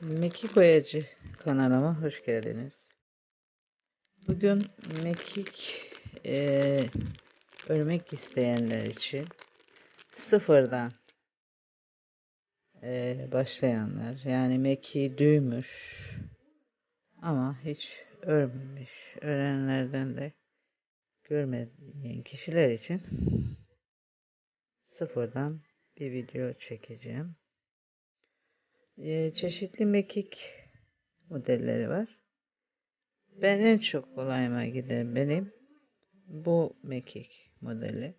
Mekik Oyacı kanalıma hoş geldiniz. Bugün mekik eee, örmek isteyenler için sıfırdan eee, başlayanlar yani mekiği düğmüş ama hiç örmemiş öğrenenlerden de görmeyen kişiler için sıfırdan bir video çekeceğim. Ee, çeşitli mekik modelleri var. Ben en çok kolayıma giden benim bu mekik modeli.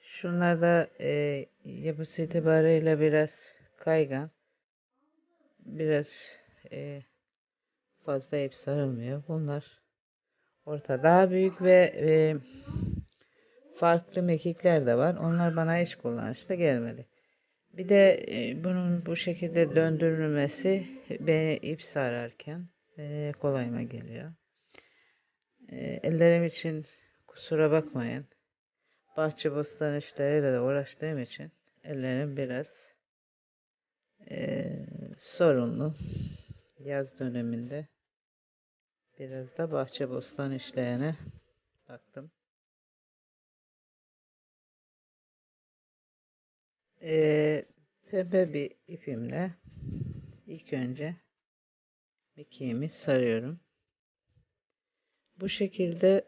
Şunlar da e, yapısı itibariyle biraz kaygan. Biraz e, fazla ip sarılmıyor. Bunlar orta daha büyük ve e, farklı mekikler de var. Onlar bana hiç kullanışlı gelmedi. Bir de e, bunun bu şekilde döndürülmesi beni ip sararken e, kolayıma geliyor. E, ellerim için kusura bakmayın. Bahçe bostan işleriyle de uğraştığım için ellerim biraz sorunlu. Yaz döneminde biraz da bahçe bostan işlerine baktım. Ee, pembe bir ipimle ilk önce mekiğimi sarıyorum. Bu şekilde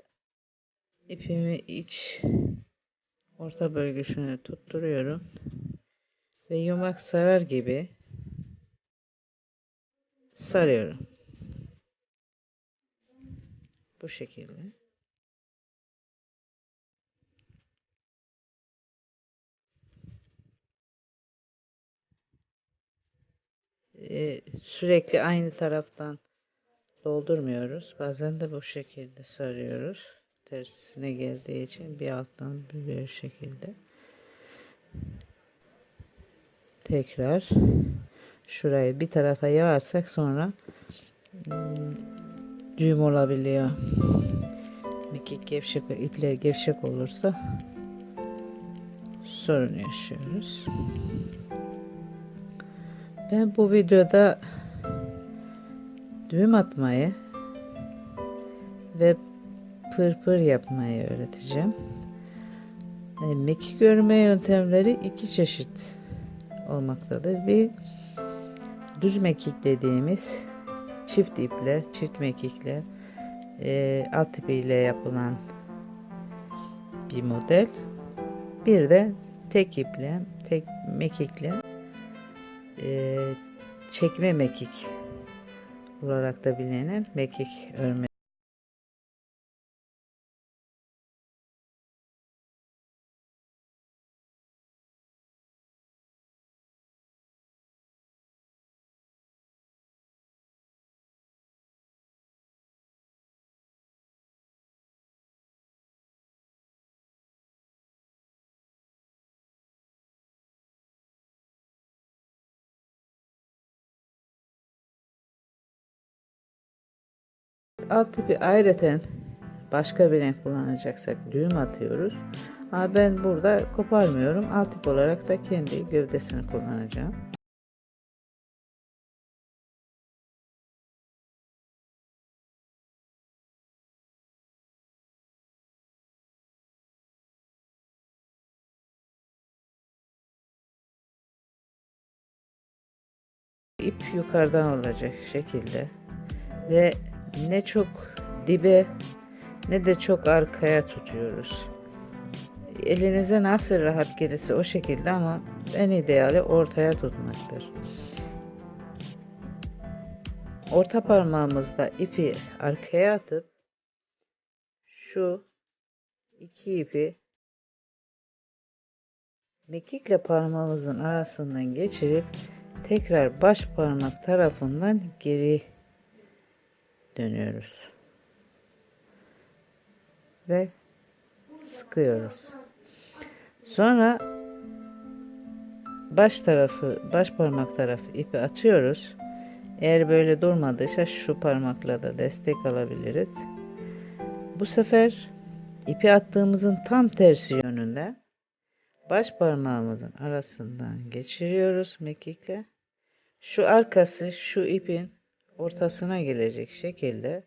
ipimi iç orta bölgesine tutturuyorum ve yumak sarar gibi sarıyorum. Bu şekilde. Ee, sürekli aynı taraftan doldurmuyoruz. Bazen de bu şekilde sarıyoruz. Tersine geldiği için bir alttan bir şekilde. Tekrar şurayı bir tarafa yağarsak sonra hmm, düğüm olabiliyor. Mekik gevşek, ipler gevşek olursa sorun yaşıyoruz. Ben bu videoda düğüm atmayı ve pırpır yapmayı öğreteceğim. Yani mekik örme yöntemleri iki çeşit olmaktadır. Bir düz mekik dediğimiz çift iple, çift mekikle e, alt ipiyle yapılan bir model. Bir de tek iple, tek mekikle e, çekme mekik olarak da bilinen mekik örme. Alt tipi ayrıten başka bir renk kullanacaksak düğüm atıyoruz. Ama ben burada koparmıyorum. Alt tip olarak da kendi gövdesini kullanacağım. İp yukarıdan olacak şekilde ve ne çok dibe ne de çok arkaya tutuyoruz. Elinize nasıl rahat gelirse o şekilde ama en ideali ortaya tutmaktır. Orta parmağımızda ipi arkaya atıp şu iki ipi mekikle parmağımızın arasından geçirip tekrar baş parmak tarafından geri dönüyoruz. Ve sıkıyoruz. Sonra baş tarafı, baş parmak tarafı ipi atıyoruz. Eğer böyle durmadıysa şu parmakla da destek alabiliriz. Bu sefer ipi attığımızın tam tersi yönünde baş parmağımızın arasından geçiriyoruz mekikle. Şu arkası şu ipin ortasına gelecek şekilde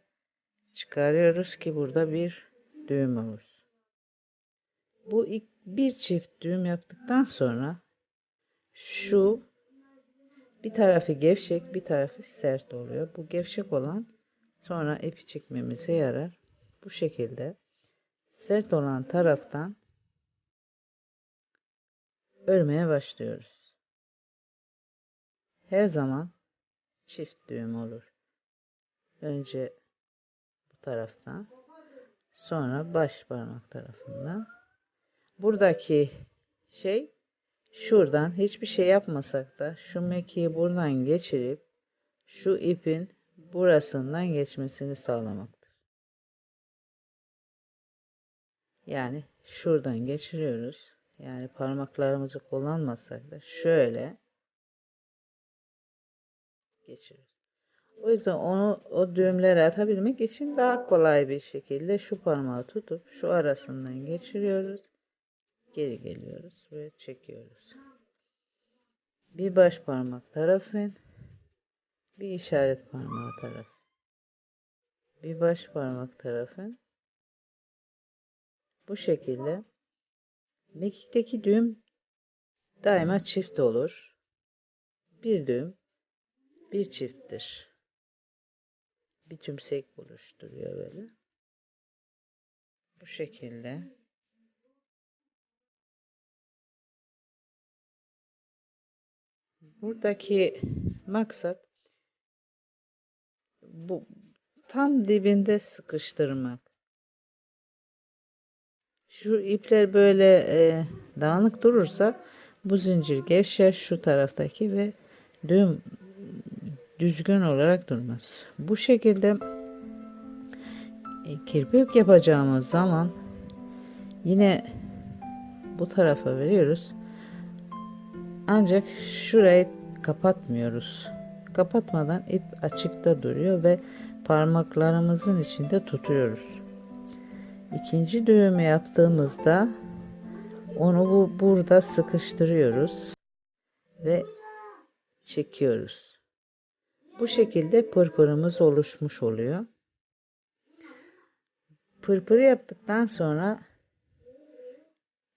çıkarıyoruz ki burada bir düğüm olsun. Bu ilk bir çift düğüm yaptıktan sonra şu bir tarafı gevşek bir tarafı sert oluyor. Bu gevşek olan sonra ipi çekmemize yarar. Bu şekilde sert olan taraftan örmeye başlıyoruz. Her zaman çift düğüm olur. Önce bu taraftan sonra baş parmak tarafından. Buradaki şey şuradan hiçbir şey yapmasak da şu mekiği buradan geçirip şu ipin burasından geçmesini sağlamaktır. Yani şuradan geçiriyoruz. Yani parmaklarımızı kullanmasak da şöyle geçiriyoruz. O yüzden onu o düğümleri atabilmek için daha kolay bir şekilde şu parmağı tutup şu arasından geçiriyoruz. Geri geliyoruz ve çekiyoruz. Bir baş parmak tarafın bir işaret parmağı tarafı. Bir baş parmak tarafın bu şekilde mekikteki düğüm daima çift olur. Bir düğüm bir çifttir. Bir tümsek oluşturuyor böyle. Bu şekilde. Buradaki maksat bu tam dibinde sıkıştırmak. Şu ipler böyle e, dağınık durursa bu zincir gevşer şu taraftaki ve düğüm düzgün olarak durmaz. Bu şekilde e, kirpik yapacağımız zaman yine bu tarafa veriyoruz. Ancak şurayı kapatmıyoruz. Kapatmadan ip açıkta duruyor ve parmaklarımızın içinde tutuyoruz. İkinci düğümü yaptığımızda onu bu burada sıkıştırıyoruz ve çekiyoruz. Bu şekilde pırpırımız oluşmuş oluyor. Pırpırı yaptıktan sonra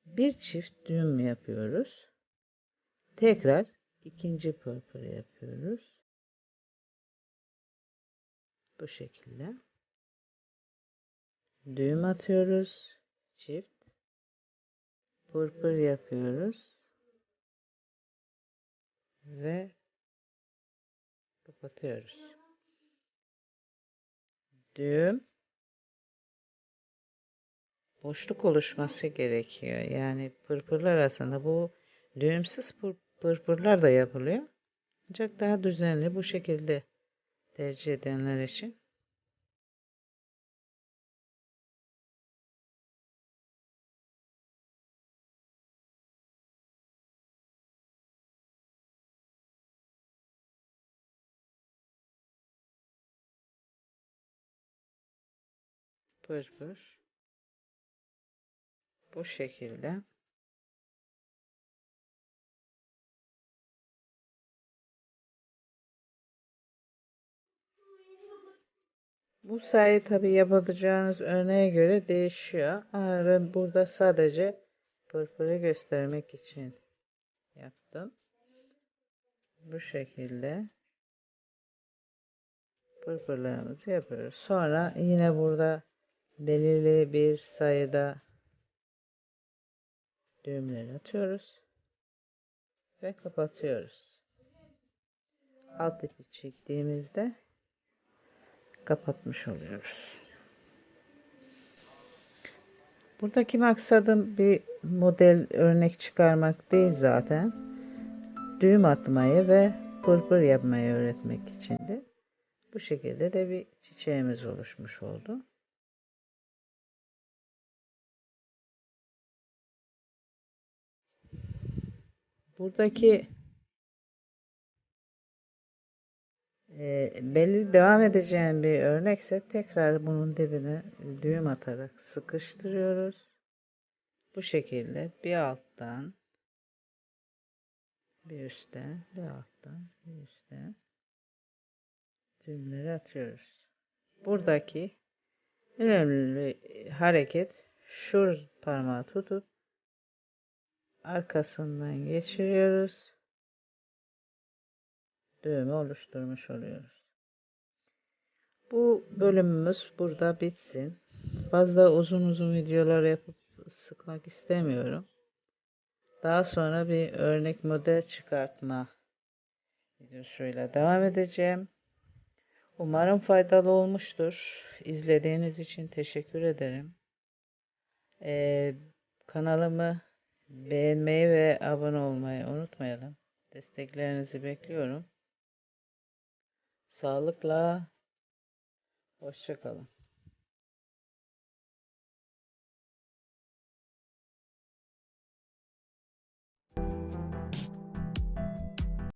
bir çift düğüm yapıyoruz. Tekrar ikinci pırpırı yapıyoruz. Bu şekilde. Düğüm atıyoruz. Çift. Pırpır yapıyoruz. Ve kapatıyoruz. Düğüm boşluk oluşması gerekiyor. Yani pırpırlar arasında bu düğümsüz pırpırlar da yapılıyor. Ancak daha düzenli bu şekilde tercih edenler için pırpır bu şekilde Bu sayı tabi yapacağınız örneğe göre değişiyor. Ama ben burada sadece pırpırı göstermek için yaptım. Bu şekilde pırpırlarımızı yapıyoruz. Sonra yine burada belirli bir sayıda düğümleri atıyoruz ve kapatıyoruz. Alt ipi çektiğimizde kapatmış oluyoruz. Buradaki maksadım bir model örnek çıkarmak değil zaten. Düğüm atmayı ve pırpır yapmayı öğretmek içindi. Bu şekilde de bir çiçeğimiz oluşmuş oldu. Buradaki e, belli devam edeceğim bir örnekse tekrar bunun dibine düğüm atarak sıkıştırıyoruz. Bu şekilde bir alttan Bir üstten, bir alttan, bir üstten düğümleri atıyoruz. Buradaki önemli hareket şu parmağı tutup arkasından geçiriyoruz. Düğümü oluşturmuş oluyoruz. Bu bölümümüz burada bitsin. Fazla uzun uzun videolar yapıp sıkmak istemiyorum. Daha sonra bir örnek model çıkartma videosuyla devam edeceğim. Umarım faydalı olmuştur. İzlediğiniz için teşekkür ederim. Ee, kanalımı beğenmeyi ve abone olmayı unutmayalım. Desteklerinizi bekliyorum. Sağlıkla hoşçakalın.